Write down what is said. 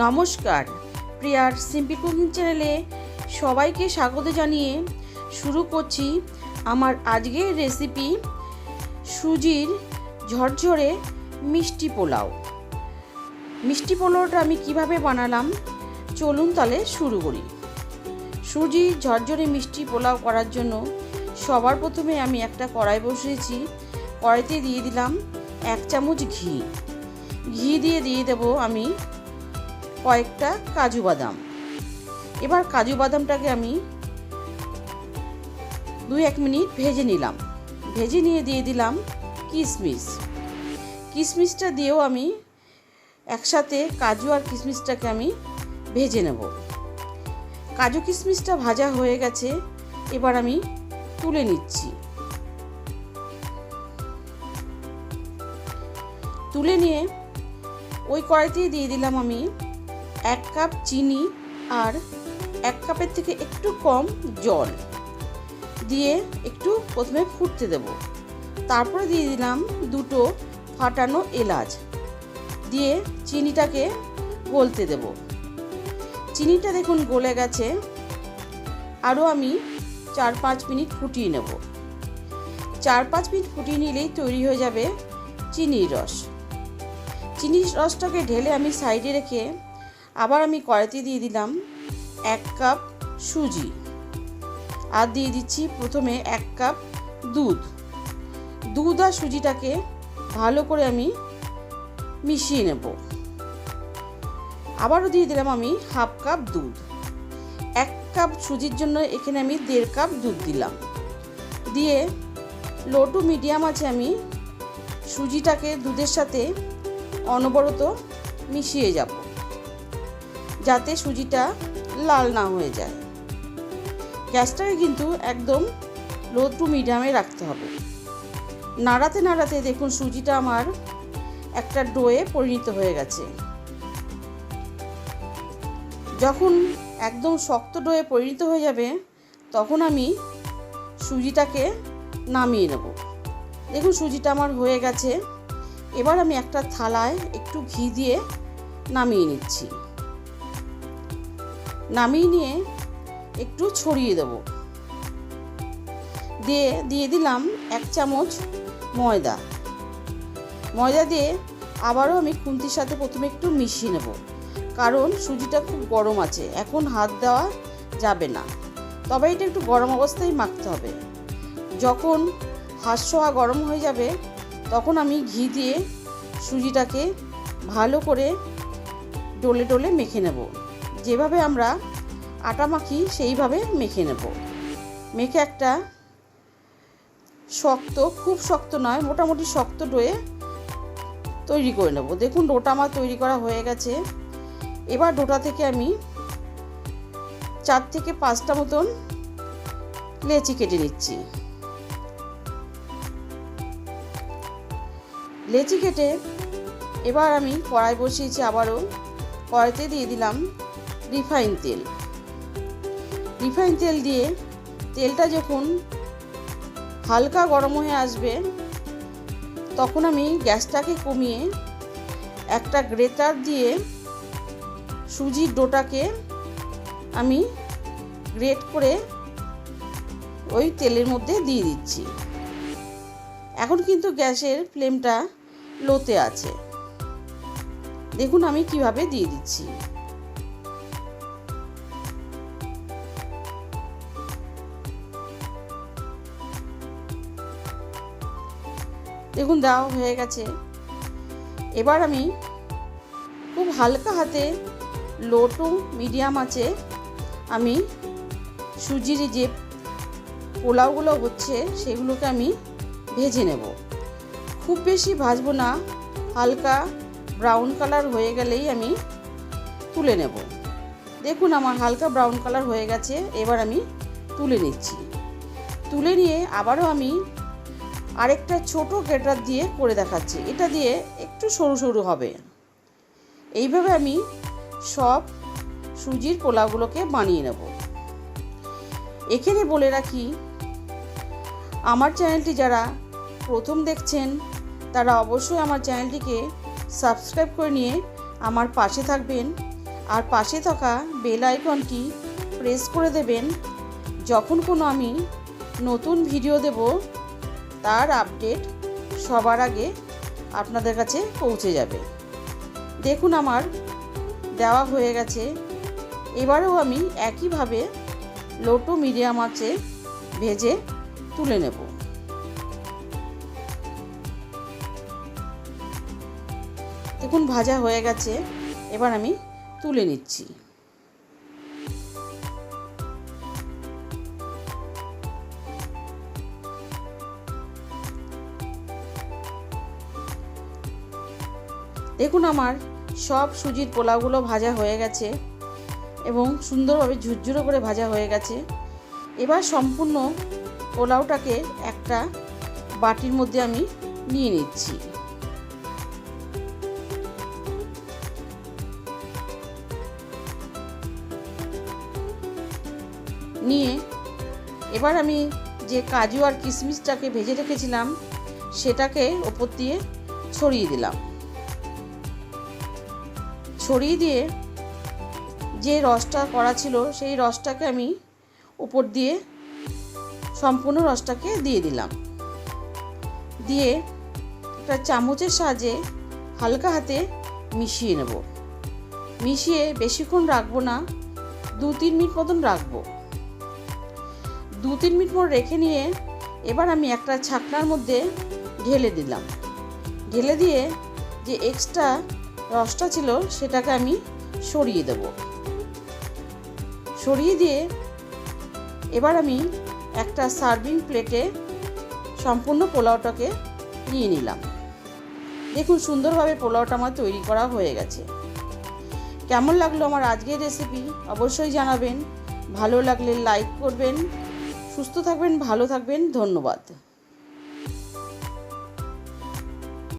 নমস্কার। প্রিয়ার simple cooking চ্যানেলে সবাইকে স্বাগত জানিয়ে শুরু করছি আমার আজকের রেসিপি সুজির ঝরঝরে মিষ্টি পোলাও। মিষ্টি পোলাওটা আমি কীভাবে বানালাম চলুন তাহলে শুরু করি। সুজি ঝরঝরে মিষ্টি পোলাও করার জন্য সবার প্রথমে আমি একটা কড়াই বসিয়েছি। কড়াইতে দিয়ে দিলাম এক চামচ ঘি। ঘি দিয়ে দিয়ে দেবো আমি কয়েকটা কাজু বাদাম। এবার কাজু বাদামটাকে আমি দুই এক মিনিট ভেজে নিলাম। ভেজে নিয়ে দিয়ে দিলাম কিশমিশ কিশমিশটা দিয়েও আমি একসাথে কাজু আর কিশমিশটাকে আমি ভেজে নেব। কাজু কিশমিশটা ভাজা হয়ে গেছে, এবার আমি তুলে নিচ্ছি। তুলে নিয়ে ওই কড়াইতেই দিয়ে দিলাম আমি এক কাপ চিনি আর এক কাপের থেকে একটু কম জল দিয়ে একটু প্রথমে ফুটতে দেব। তারপরে দিয়ে দিলাম দুটো ফাটানো এলাচ দিয়ে চিনিটাকে গলতে দেব। চিনিটা দেখুন গলে গেছে। আরও আমি চার পাঁচ মিনিট ফুটিয়ে নেব। চার পাঁচ মিনিট ফুটিয়ে নিলেই তৈরি হয়ে যাবে চিনির রস। চিনির রসটাকে ঢেলে আমি সাইডে রেখে আবার আমি কড়াইতে দিয়ে দিলাম এক কাপ সুজি। আর দিয়ে দিচ্ছি প্রথমে এক কাপ দুধ। দুধ আর সুজিটাকে ভালো করে আমি মিশিয়ে নেব। আবারও দিয়ে দিলাম আমি হাফ কাপ দুধ। এক কাপ সুজির জন্য এখানে আমি দেড় কাপ দুধ দিলাম। দিয়ে লো টু মিডিয়াম আছে আমি সুজিটাকে দুধের সাথে অনবরত মিশিয়ে যাব। যাতে সুজিটা লাল না হয়ে যায়। গ্যাসটাকে কিন্তু একদম লো টু মিডিয়ামে রাখতে হবে। নাড়াতে নাড়াতে দেখুন সুজিটা আমার একটা ডোয়ে পরিণত হয়ে গেছে। যখন একদম শক্ত ডোয়ে পরিণত হয়ে যাবে, তখন আমি সুজিটাকে নামিয়ে নেব। দেখুন সুজিটা আমার হয়ে গেছে। এবার আমি একটা থালায় একটু ঘি দিয়ে নামিয়ে নিচ্ছি। নামিয়ে নিয়ে একটু ছড়িয়ে দেব। দিয়ে দিয়ে দিলাম এক চামচ ময়দা। ময়দা দিয়ে আবারও আমি খুন্তির সাথে প্রথমে একটু মিশিয়ে নেব। কারণ সুজিটা খুব গরম আছে, এখন হাত দেওয়া যাবে না। তবে এটা একটু গরম অবস্থায় মাখতে হবে। যখন হাত সোয়া গরম হয়ে যাবে, তখন আমি ঘি দিয়ে সুজিটাকে ভালো করে ডলে ডলে মেখে নেব। যেভাবে আমরা আটা মাখি, সেইভাবে মেখে নেব। মেখে একটা শক্ত, খুব শক্ত নয়, মোটামুটি শক্ত ডোয়ে তৈরি করে নেব। দেখুন, ডোটা আমার তৈরি করা হয়ে গেছে। এবার ডোটা থেকে আমি চার থেকে পাঁচটা মতন লেচি কেটে নিচ্ছি। লেচি কেটে এবার আমি কড়াই বসিয়েছি, আবারও কড়াইতে দিয়ে দিলাম রিফাইন তেল। রিফাইন তেল দিয়ে তেলটা যখন হালকা গরম হয়ে আসবে, তখন আমি গ্যাসটাকে কমিয়ে একটা গ্রেটার দিয়ে সুজির ডোটাকে আমি গ্রেট করে ওই তেলের মধ্যে দিয়ে দিচ্ছি। এখন কিন্তু গ্যাসের ফ্লেমটা লোতে আছে। দেখুন আমি কীভাবে দিয়ে দিচ্ছি। দেখুন, দেওয়া হয়ে গেছে। এবার আমি খুব হালকা হাতে লো টু মিডিয়াম আছে, আমি সুজির যে পোলাওগুলো হচ্ছে, সেগুলোকে আমি ভেজে নেব। খুব বেশি ভাজবো না, হালকা ব্রাউন কালার হয়ে গেলেই আমি তুলে নেব। দেখুন, আমার হালকা ব্রাউন কালার হয়ে গেছে, এবার আমি তুলে নিচ্ছি। তুলে নিয়ে আবারও আমি আরেকটা ছোট গ্রেটার দিয়ে করে দেখাচ্ছি। এটা দিয়ে একটু সরু সরু হবে। এইভাবে আমি সব সুজির পোলাওগুলোকে বানিয়ে নেব। এখানে বলে রাখি, আমার চ্যানেলটি যারা প্রথম দেখছেন, তারা অবশ্যই আমার চ্যানেলটিকে সাবস্ক্রাইব করে নিয়ে আমার পাশে থাকবেন আর পাশে থাকা বেল আইকনটি প্রেস করে দেবেন। যখন কোনো আমি নতুন ভিডিও দেব তার আপডেট সবার আগে আপনাদের কাছে পৌঁছে যাবে। দেখুন আমার দেওয়া হয়ে গেছে। এবারেও আমি একইভাবে লোটো মিডিয়াম আঁচে ভেজে তুলে নেব। দেখুন ভাজা হয়ে গেছে। এবার আমি তুলে নিচ্ছি। দেখুন আমার সব সুজির পোলাওগুলো ভাজা হয়ে গেছে এবং সুন্দরভাবে ঝুরঝুরো করে ভাজা হয়ে গেছে। এবার সম্পূর্ণ পোলাওটাকে একটা বাটির মধ্যে আমি নিয়ে নিচ্ছি। নিয়ে এবার আমি যে কাজু আর কিশমিশটাকে ভেজে রেখেছিলাম, সেটাকে ওপর দিয়ে ছড়িয়ে দিলাম। ছড়িয়ে দিয়ে যে রসটা করা ছিল, সেই রসটাকে আমি উপর দিয়ে সম্পূর্ণ রসটাকে দিয়ে দিলাম। দিয়ে একটা চামচের সাহায্যে হালকা হাতে মিশিয়ে নেব। মিশিয়ে বেশিক্ষণ রাখব না, দু তিন মিনিট মতন রাখব। দু তিন মিনিট মতো রেখে নিয়ে এবার আমি একটা ছাকনার মধ্যে ঢেলে দিলাম। ঢেলে দিয়ে যে এক্সট্রা রসটা ছিল, সেটাকে আমি সরিয়ে দেব। সরিয়ে দিয়ে এবার আমি একটা সার্ভিং প্লেটে সম্পূর্ণ পোলাওটাকে নিয়ে নিলাম। দেখুন, সুন্দরভাবে পোলাওটা আমার তৈরি করা হয়ে গেছে। কেমন লাগল আমার আজকের রেসিপি অবশ্যই জানাবেন। ভালো লাগলে লাইক করবেন। সুস্থ থাকবেন, ভালো থাকবেন, ধন্যবাদ।